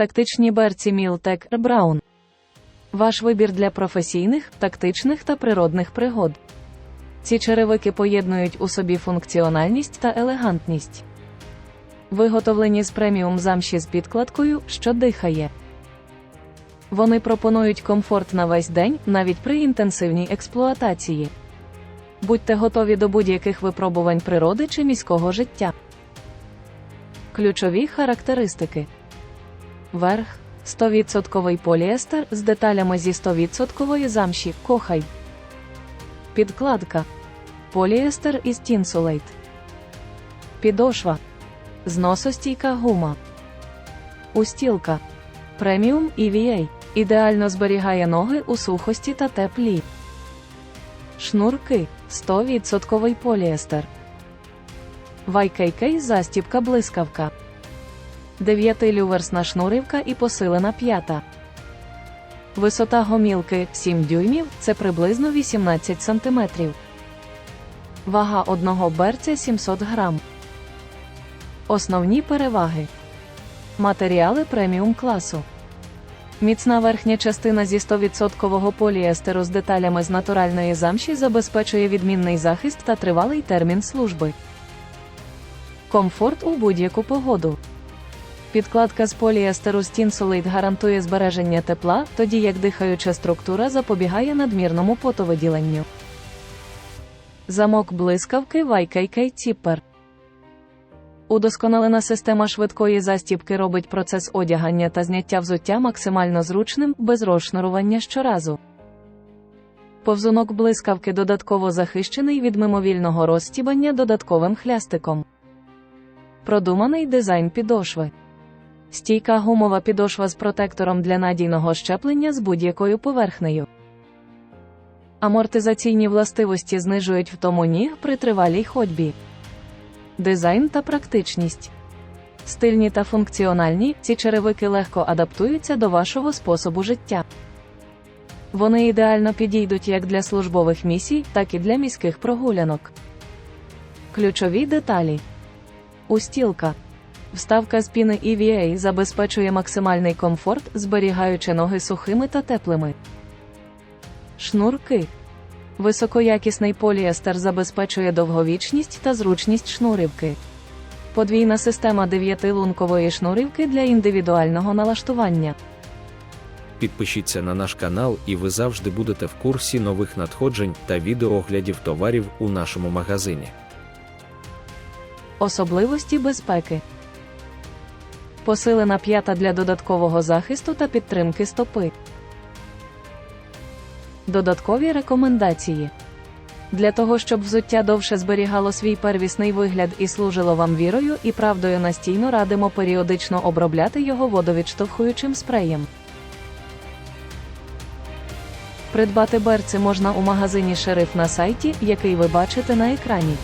Тактичні берці Мілтек Браун. Ваш вибір для професійних, тактичних та природних пригод. Ці черевики поєднують у собі функціональність та елегантність. Виготовлені з преміум замші з підкладкою, що дихає. Вони пропонують комфорт на весь день, навіть при інтенсивній експлуатації. Будьте готові до будь-яких випробувань природи чи міського життя. Ключові характеристики. Верх 100% поліестер з деталями зі 100% замші кохай. Підкладка. Поліестер із тінсулейт. Підошва. Зносостійка гума. Устілка. Преміум EVA. Ідеально зберігає ноги у сухості та теплі. Шнурки 100% поліестер. YKK застібка блискавка. 9-люверсна шнурівка і посилена п'ята. Висота гомілки 7 дюймів це приблизно 18 см. Вага одного берця 700 грам. Основні переваги. Матеріали преміум класу. Міцна верхня частина зі 100% поліестеру з деталями з натуральної замші забезпечує відмінний захист та тривалий термін служби. Комфорт у будь-яку погоду. Підкладка з поліестеру з гарантує збереження тепла, тоді як дихаюча структура запобігає надмірному потовиділенню. Замок блискавки YKK Zipper. Удосконалена система швидкої застібки робить процес одягання та зняття взуття максимально зручним, без розшнурування щоразу. Повзунок блискавки додатково захищений від мимовільного розстібання додатковим хлястиком. Продуманий дизайн підошви. Стійка гумова підошва з протектором для надійного щеплення з будь-якою поверхнею. Амортизаційні властивості знижують втому ніг при тривалій ходьбі. Дизайн та практичність. Стильні та функціональні, ці черевики легко адаптуються до вашого способу життя. Вони ідеально підійдуть як для службових місій, так і для міських прогулянок. Ключові деталі. Устілка. Вставка з піни EVA забезпечує максимальний комфорт, зберігаючи ноги сухими та теплими. Шнурки. Високоякісний поліестер забезпечує довговічність та зручність шнурівки. Подвійна система 9-лункової шнурівки для індивідуального налаштування. Підпишіться на наш канал, і ви завжди будете в курсі нових надходжень та відеооглядів товарів у нашому магазині. Особливості безпеки. Посилена п'ята для додаткового захисту та підтримки стопи. Додаткові рекомендації. Для того, щоб взуття довше зберігало свій первісний вигляд і служило вам вірою і правдою настійно радимо періодично обробляти його водовідштовхуючим спреєм. Придбати берці можна у магазині Шериф на сайті, який ви бачите на екрані.